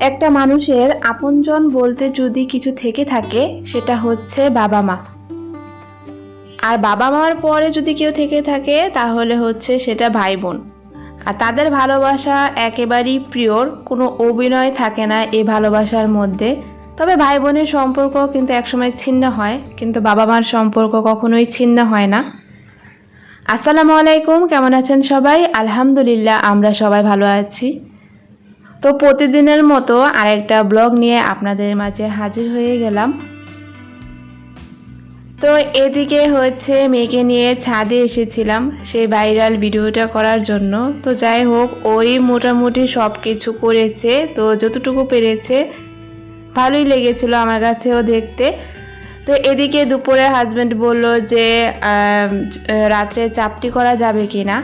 একটা মানুষের আপনজন বলতে যদি কিছু থেকে থাকে, সেটা হচ্ছে বাবা মা। আর বাবা মার পরে যদি কেউ থেকে থাকে, তাহলে হচ্ছে সেটা ভাই বোন আর তাদের ভালোবাসা একেবারেই প্রিয়র কোনো অভিনয় থাকে না এই ভালোবাসার মধ্যে। তবে ভাই বোনের সম্পর্ক কিন্তু একসময় ছিন্ন হয়, কিন্তু বাবা মার সম্পর্ক কখনোই ছিন্ন হয় না। আসসালামু আলাইকুম, কেমন আছেন সবাই? আলহামদুলিল্লাহ, আমরা সবাই ভালো আছি। তো প্রতিদিনের মতো আরেকটা ব্লগ নিয়ে আপনাদের মাঝে হাজির হয়ে গেলাম। তো এদিকে হচ্ছে মেয়েকে নিয়ে ছাদে এসেছিলাম সেই ভাইরাল ভিডিওটা করার জন্য। তো যাই হোক, ওই মোটামুটি সব কিছু করেছে, তো যতটুকু পেরেছে ভালোই লেগেছিল আমার কাছেও দেখতে। তো এদিকে দুপুরে হাজব্যান্ড বলল যে রাত্রে চাপটি করা যাবে কি না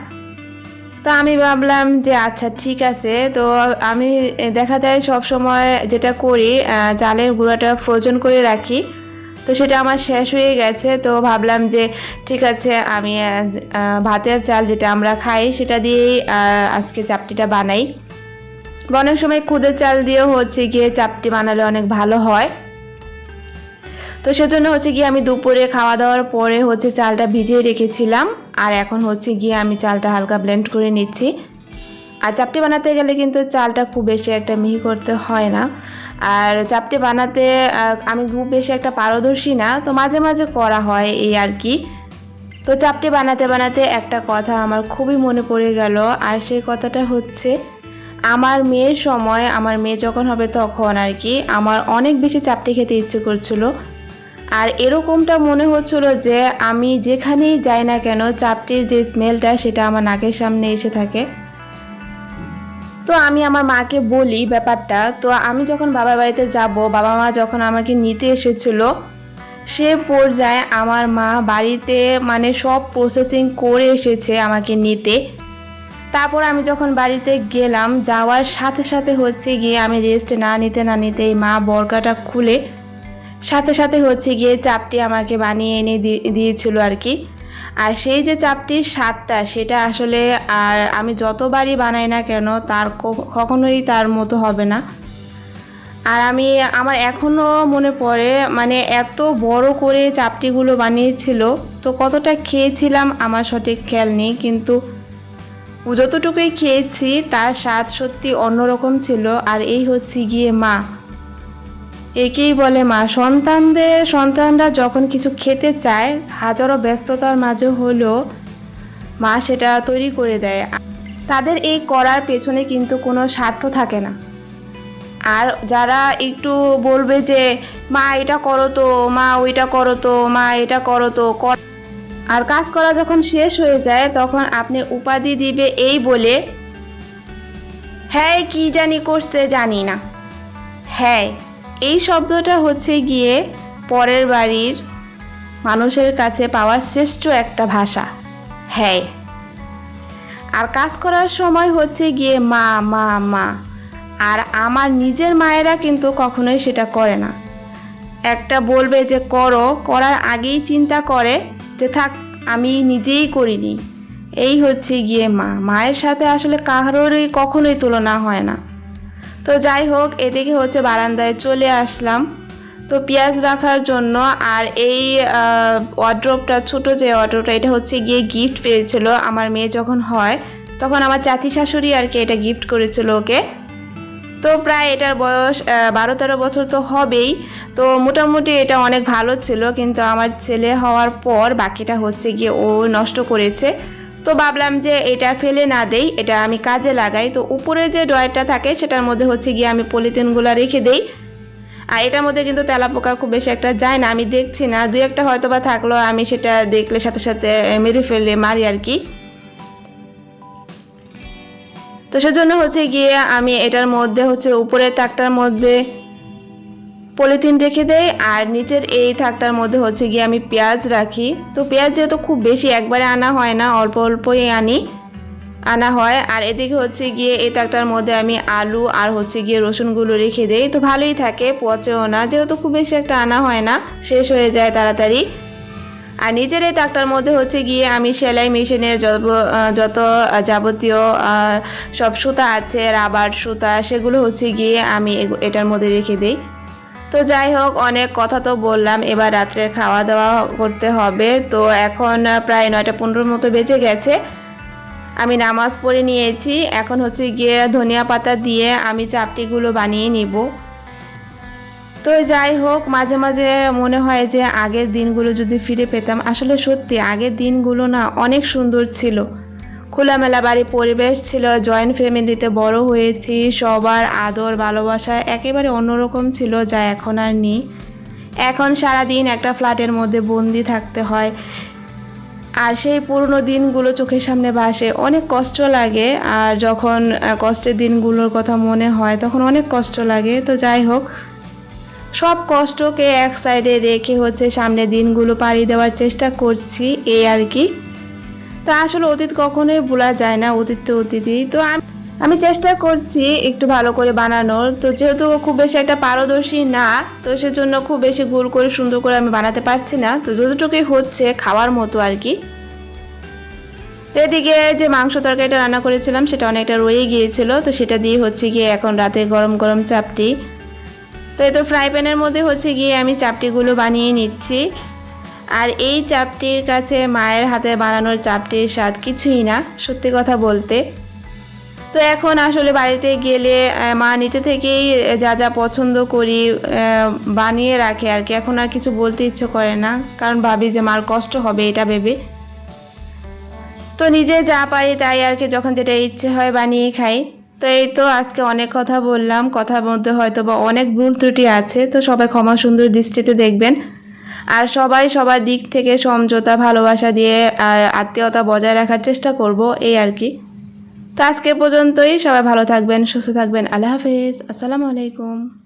তো আমি ভাবলাম যে আচ্ছা ঠিক আছে। তো আমি দেখা যায় সব সময় যেটা করি চালের গুঁড়াটা ফ্রোজন করে রাখি। তো সেটা আমার শেষ হয়ে গেছে। তো ভাবলাম যে, ঠিক আছে, আমি ভাতের চাল যেটা আমরা খাই, সেটা দিয়েই আজকে চাপটিটা বানাই। অনেক সময় খুদের চাল দিয়েও হচ্ছে গিয়ে চাপটি বানালে অনেক ভালো হয়। তো সেজন্য হচ্ছে গিয়ে আমি দুপুরে খাওয়া দাওয়ার পরে হচ্ছে চালটা ভিজিয়ে রেখেছিলাম। আর এখন হচ্ছে গিয়ে আমি চালটা হালকা ব্লেন্ড করে নিচ্ছি। আর চাপটি বানাতে গেলে কিন্তু চালটা খুব বেশি একটা মিহি করতে হয় না। আর চাপটি বানাতে আমি খুব বেশি একটা পারদর্শী না, তো মাঝে মাঝে করা হয় এই আর কি। তো চাপটি বানাতে বানাতে একটা কথা আমার খুবই মনে পড়ে গেল, আর সেই কথাটা হচ্ছে আমার মেয়ের সময়, আমার মেয়ে যখন হবে তখন আর কি, আমার অনেক বেশি চাপটি খেতে ইচ্ছে করছিল। আর এরকমটা মনে হচ্ছিল যে আমি যেখানেই যাই না কেন, চাপটির যে স্মেলটা সেটা আমার নাকের সামনে এসে থাকে। তো আমি আমার মাকে বলি ব্যাপারটা, তো আমি যখন বাবার বাড়িতে যাব, বাবা মা যখন আমাকে নিতে এসেছিল, সে পর্যায়ে আমার মা বাড়িতে মানে সব প্রসেসিং করে এসেছে আমাকে নিতে। তারপর আমি যখন বাড়িতে গেলাম, যাওয়ার সাথে সাথে হচ্ছে গিয়ে আমি রেস্ট না নিতে, না নিতেই মা বরকাটা খুলে সাথে সাথে হচ্ছে গিয়ে চাপটি আমাকে বানিয়ে এনে দিয়েছিল আর কি। আর সেই যে চাপটির স্বাদটা, সেটা আসলে আর আমি যতবারই বানাই না কেন, তার কখনোই তার মতো হবে না। আর আমি, আমার এখনও মনে পড়ে মানে এত বড় করে চাপটিগুলো বানিয়েছিল, তো কতটা খেয়েছিলাম আমার সঠিক খেয়াল নেই, কিন্তু যতটুকুই খেয়েছি, তার স্বাদ সত্যি অন্যরকম ছিল। আর এই হচ্ছে গিয়ে মা একেই বলে মা। সন্তানদের, সন্তানরা যখন কিছু খেতে চায়, হাজারো ব্যস্ততার মাঝে হলেও মা সেটা তৈরি করে দেয়। তাদের এই করার পেছনে কিন্তু কোনো স্বার্থ থাকে না। আর যারা একটু বলবে যে, মা, এটা করো তো, মা, ওইটা করো তো, মা, এটা করো তো আর কাজ করা যখন শেষ হয়ে যায়, তখন আপনি উপাধি দিবে এই বলে হ্যাঁ কি জানি করছে জানি না। হ্যাঁ এই শব্দটা হচ্ছে গিয়ে পরের বাড়ির মানুষের কাছে পাওয়ার শ্রেষ্ঠ একটা ভাষা হ্যাঁ আর কাজ করার সময় হচ্ছে গিয়ে মা মা মা। আর আমার নিজের মায়েরা কিন্তু কখনোই সেটা করে না। একটা বলবে যে, করো। করার আগেই চিন্তা করে যে, থাক, আমি নিজেই করিনি। এই হচ্ছে গিয়ে মা। মায়ের সাথে আসলে কারোরই কখনোই তুলনা হয় না। তো যাই হোক, এদিকে হচ্ছে বারান্দায় চলে আসলাম। তো পেঁয়াজ রাখার জন্য আর এই ওয়ার্ড্রপটা ছোট যে ওয়ার্ড্রপটা এটা হচ্ছে গিয়ে গিফট পেয়েছিল আমার মেয়ে যখন হয়, তখন আমার চাচি শাশুড়ি আর কি এটা গিফট করেছিল ওকে। তো প্রায় এটার বয়স বারো তেরো বছর তো হবেই। তো মোটামুটি এটা অনেক ভালো ছিল, কিন্তু আমার ছেলে হওয়ার পর বাকিটা হচ্ছে গিয়ে ও নষ্ট করেছে। তো ভাবলাম যে এটা ফেলে না দেই, এটা আমি কাজে লাগাই। তো উপরে যে ড্রয়ারটা থাকে, সেটার মধ্যে হচ্ছে গিয়ে আমি পলিথিনগুলো রেখে দেই। আর এটার মধ্যে কিন্তু তেলাপোকা খুব বেশি একটা যায় না, আমি দেখছি না। দুই একটা হয়তো বা থাকল আমি সেটা দেখলে সাথে সাথে মেরে ফেলে মারি আর কি। তো সেজন্য হচ্ছে গিয়ে আমি এটার মধ্যে হচ্ছে উপরের তাকটার মধ্যে পলিথিন রেখে দেই, আর নিচের এই থাকটার মধ্যে হচ্ছে গিয়ে আমি পেঁয়াজ রাখি। তো পেঁয়াজ যেহেতু খুব বেশি একবারে আনা হয় না, অল্প অল্পই আনি, আনা হয়। আর এদিকে হচ্ছে গিয়ে এই তাকটার মধ্যে আমি আলু আর হচ্ছে গিয়ে রসুনগুলো রেখে দেই। তো ভালোই থাকে, পচেও না, যেহেতু খুব বেশি একটা আনা হয় না, শেষ হয়ে যায় তাড়াতাড়ি। আর নিজের এই তাকটার মধ্যে হচ্ছে গিয়ে আমি সেলাই মেশিনের যত যাবতীয় সব সুতা আছে, রাবার সুতা, সেগুলো হচ্ছে গিয়ে আমি এটার মধ্যে রেখে দিই। তো যাই হোক, অনেক কথা তো বললাম। এবার রাত্রে খাওয়া দাওয়া করতে হবে। তো এখন প্রায় নয়টা পনেরোর মতো বেজে গেছে। আমি নামাজ পড়ে নিয়েছি। এখন হচ্ছে গিয়ে ধনিয়া পাতা দিয়ে আমি চাপটিগুলো বানিয়ে নিব। তো যাই হোক, মাঝে মাঝে মনে হয় যে আগের দিনগুলো যদি ফিরে পেতাম, আসলে সত্যি আগের দিনগুলো না অনেক সুন্দর ছিল। খোলামেলা বাড়ির পরিবেশ ছিল জয়েন্ট ফ্যামিলিতে বড় হয়েছি, সবার আদর, ভালোবাসা একেবারে অন্যরকম ছিল যা এখন আর নেই। এখন সারা দিন একটা ফ্ল্যাটের মধ্যে বন্দি থাকতে হয়। আর সেই পুরনো দিনগুলো চোখের সামনে ভাসে। অনেক কষ্ট লাগে, আর যখন কষ্টের দিনগুলোর কথা মনে হয়, তখন অনেক কষ্ট লাগে। তো যাই হোক, সব কষ্টকে এক সাইডে রেখে হচ্ছে সামনে দিনগুলো পাড়ি দেওয়ার চেষ্টা করছি। এই আর কি। তা আসলে অতীত কখনোই ভোলা যায় না অতীত তো অতীতই তো আমি চেষ্টা করছি একটু ভালো করে বানানোর। তো যেহেতু খুব বেশি একটা পারদর্শী না, তো সেজন্য খুব বেশি গোল করে সুন্দর করে আমি বানাতে পারছি না। তো যতটুকুই হচ্ছে খাওয়ার মতো আর কি। তো এদিকে যে মাংস তরকারিটা রান্না করেছিলাম, সেটা অনেকটা রয়ে গিয়েছিল। তো সেটা দিয়ে হচ্ছে গিয়ে এখন রাতে গরম গরম চাপটি। তো এই তো ফ্রাই প্যানের মধ্যে হচ্ছে গিয়ে আমি চাপটিগুলো বানিয়ে নিচ্ছি। আর এই চাপটির কাছে মায়ের হাতে বানানোর চাপটির স্বাদ কিছুই না, সত্যি কথা বলতে। তো এখন আসলে বাড়িতে গেলে মা নিচে থেকেই যা যা পছন্দ করি বানিয়ে রাখে আর কি। এখন আর কিছু বলতে ইচ্ছে করে না, কারণ ভাবি যে মার কষ্ট হবে, এটা ভেবে। তো নিজে যা পারি তাই আর কি, যখন যেটা ইচ্ছে হয় বানিয়ে খাই। তো এই তো আজকে অনেক কথা বললাম, কথার মধ্যে হয়তো বা অনেক ভুল ত্রুটি আছে, তো সবাই ক্ষমা সুন্দর দৃষ্টিতে দেখবেন। আর সবাই সবার দিক থেকে সমঝোতা, ভালোবাসা দিয়ে আত্মীয়তা বজায় রাখার চেষ্টা করব, এই আর কি। তো আজকে পর্যন্তই সবাই ভালো থাকবেন, সুস্থ থাকবেন। আল্লাহ হাফেজ। আসসালামু আলাইকুম।